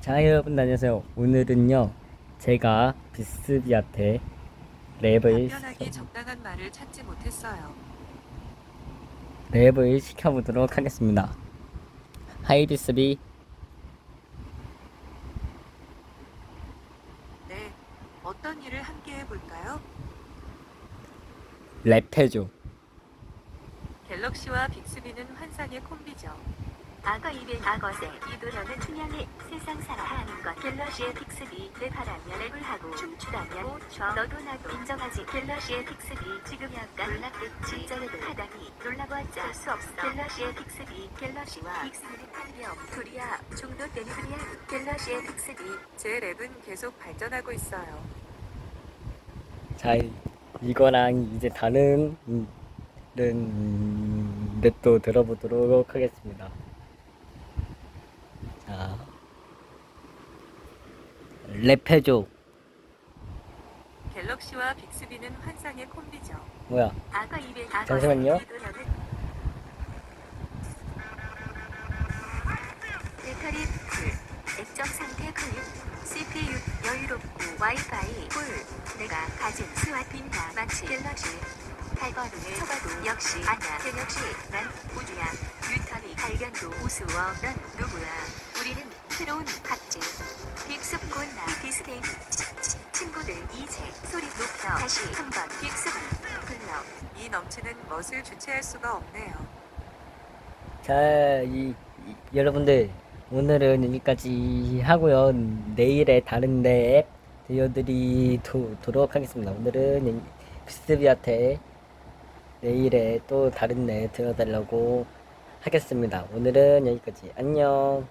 자 여러분 안녕하세요 오늘은요 제가 비스비한테 랩을 답변하기 적당한 말을 찾지 못했어요. 랩을 시켜보도록 하겠습니다 하이 비스비 네, 어떤 일을 함께 해볼까요? 랩해줘 갤럭시와 빅스비는 환상의 콤비죠. 악어 입의 악어새 이도현은 춘향의 세상 살아가는 것. 갤러시의 픽스비 랩하라면 랩을 하고 춤추라면 오춰 너도 나도 인정하지. 갤러시의 픽스비 지금 약간 놀랍겠지. 썰랩을 하다니 놀라보았자 할수 없어. 갤러시의 픽스비 갤러시와 픽스비는 한명 둘이야 중도되는 그냥 갤러시의 픽스비 제 랩은 계속 발전하고 있어요. 자 이거랑 이제 다른 음, 음, 랩도 들어보도록 하겠습니다 자 랩해줘. 갤럭시와 빅스비는 환상의 콤비죠. 뭐야? 악어 입의 악어새 잠시만요. 배터리 풀 액정 상태 클립 CPU 여유롭고 와이파이 풀. 내가 가진 스와 빛나 마치 갤럭시. 발걸음을 쳐봐도 역시 아냐 갤럭시. 난 우주야. 유턴이 발견도 우스워 넌 누구야 새로운 각질 빅스콘나 디스게임 친구들 이제 소리 높여 다시 한번 빅스 불러 이 넘치는 멋을 주체할 수가 없네요. 자, 이, 이- 여러분들 오늘은 여기까지 하고요. 내일에 다른 랩 들려드리도록 하겠습니다. 오늘은 비스비한테 내일에 또 다른 랩 들려달라고 하겠습니다. 오늘은 여기까지 안녕.